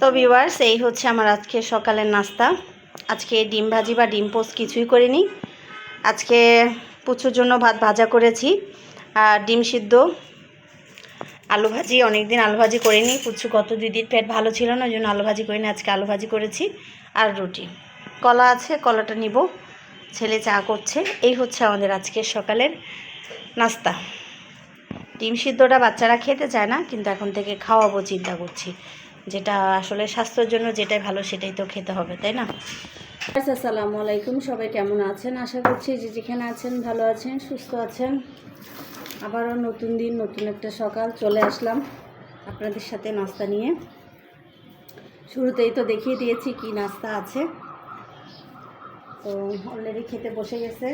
তো ভিউয়ার্স এই হচ্ছে আমার আজকে সকালের নাস্তা। আজকে ডিম ভাজি বা ডিম পোস্ট কিছুই করিনি। আজকে পুচুর জন্য ভাত ভাজা করেছি আর ডিম সিদ্ধ। আলু ভাজি অনেক দিন আলু ভাজি করিনি। পুচু গত দুই দিন পেট ভালো ছিল না, ওই জন্য আলু ভাজি করিনি, আজকে আলু ভাজি করেছি আর রুটি। কলা আছে, কলাটা নিব। ছেলে চা করছে। এই হচ্ছে আমাদের আজকের সকালের নাস্তা। ডিম সিদ্ধটা বাচ্চারা খেতে চায় না, কিন্তু এখন থেকে খাওয়াবো, চিন্তা করছি। যেটা আসলে স্বাস্থ্যের জন্য যেটাই ভালো সেটাই তো খেতে হবে, তাই না? আসসালামু আলাইকুম। সবাই কেমন আছেন? আশা করছি যে যেখানে আছেন, ভালো আছেন, সুস্থ আছেন। আবারও নতুন দিন, নতুন একটা সকাল, চলে আসলাম আপনাদের সাথে নাস্তা নিয়ে। শুরুতেই তো দেখিয়ে দিয়েছি কি নাস্তা আছে। তো অলরেডি খেতে বসে গেছে।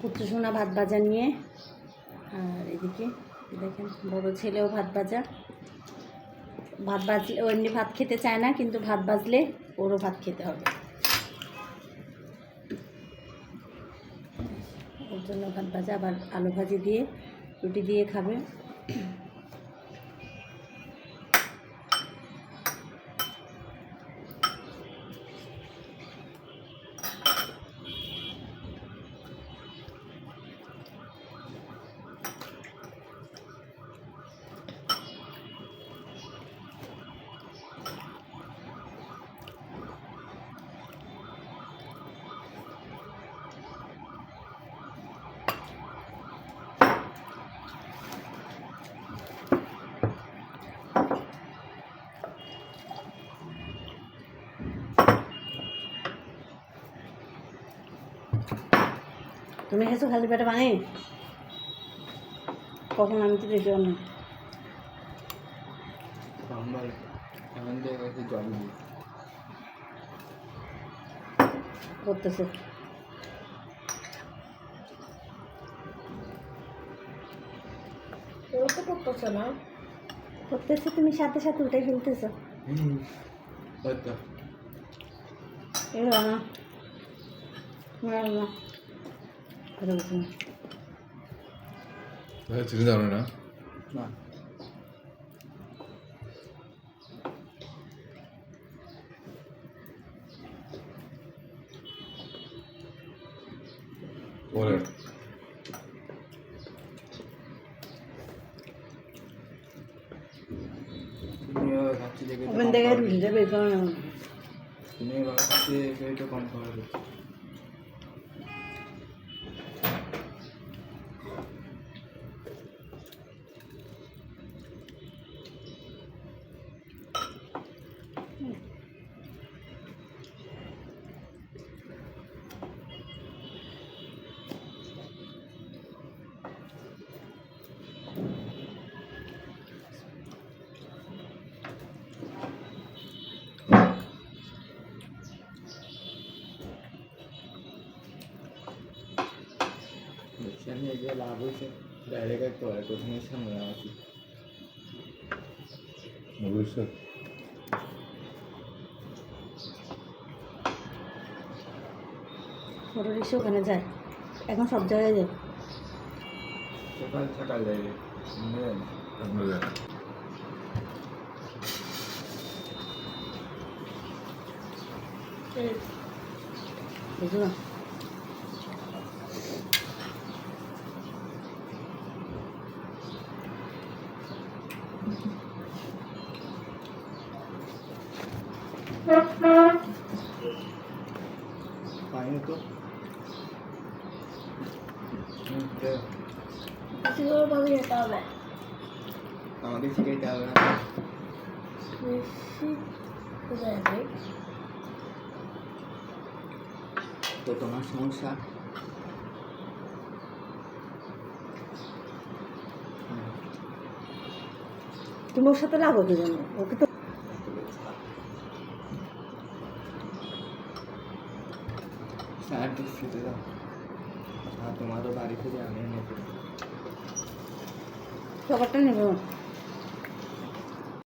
কুচুসোনা ভাত ভাজা নিয়ে। আর এদিকে দেখেন, বড় ছেলেও ভাত ভাজা। ভাত বাজলে, ও এমনি ভাত খেতে চায় না, কিন্তু ভাত বাজলে ওরও ভাত খেতে হবে। ওর জন্য ভাত ভাজা, আবার আলু ভাজি দিয়ে, রুটি দিয়ে খাবে। তুমি খেয়েছো খালি পেটে পানি? কখন আমি তো দেখি দিই করতেছে করতেছে না করতেছে তুমি সাথে সাথে উঠে ফেলতেছো এই না না না কথা বলছি না চিনি জানো না না পরে তুমি এভাবে খাচ্ছি দেখে তো ওখান কম থেকে খাওয়া রুটিটা বের করে নেব তুমি এভাবে খাচ্ছি দেখে তো কম খাওয়া যে লাভ হয়েছে ডাইরেক্ট একটা হয় প্রথমে সামনে আসি ভবিষ্যৎ। ফটো রিক্সা ওখানে যায়। এখন সব জায়গায় যায়। সকাল সকাল যাই বুঝলেন আমাদের শিখাইতে হবে না বেশি কোথায় তো তোমার সমস্যা তুমি ওর সাথে লাগো কি জন্য ওকে তো স্যার ফিরে যাও আর তোমারও বাড়ি ফিরে আমি নেব। সবারটা নেব